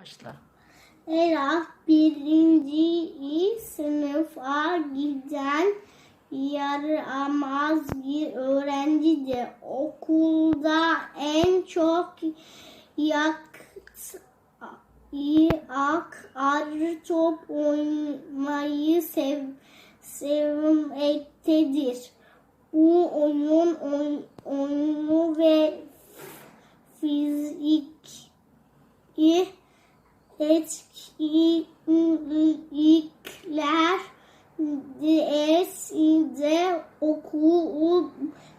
Başla. Eraf birinci sınıfa giden yaramaz bir öğrencidir. Okulda en çok yak yak arı top oynamayı sev, sevmektedir. Bu oyun oy- oyunu ve fizik etkinlikler dersinde okul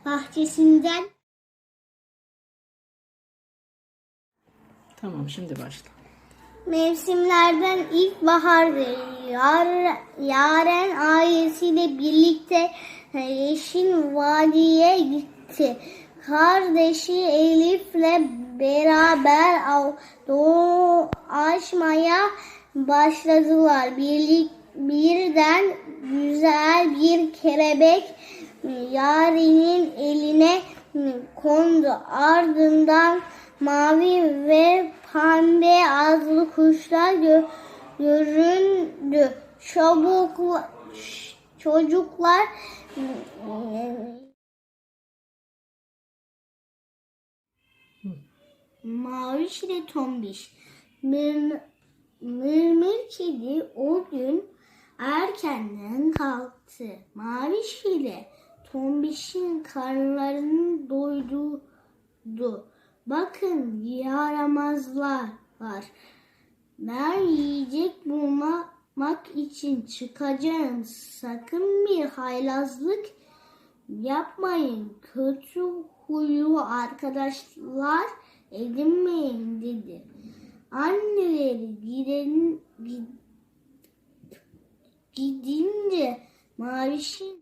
bahçesinden Tamam şimdi başla. Mevsimlerden ilkbahardır. Yar, Yaren ailesiyle birlikte Yeşil Vadi'ye gitti. Kardeşi Elif'le beraber av- dolaşmaya başladılar. Birlik, birden güzel bir kelebek Yaren'in eline kondu. Ardından mavi ve pembe azlı kuşlar gö- göründü. Çabuk çocuklar Maviş ile Tombiş Mır, Mırmır kedi o gün erkenden kalktı. Maviş ile Tombiş'in karnlarını doyurdu. Bakın yaramazlar var. Ben yiyecek bulmak için çıkacağım. Sakın bir haylazlık yapmayın. Kötü huylu arkadaşlar edinmeyin dedi. Anneleri giden, gidince Maviş'in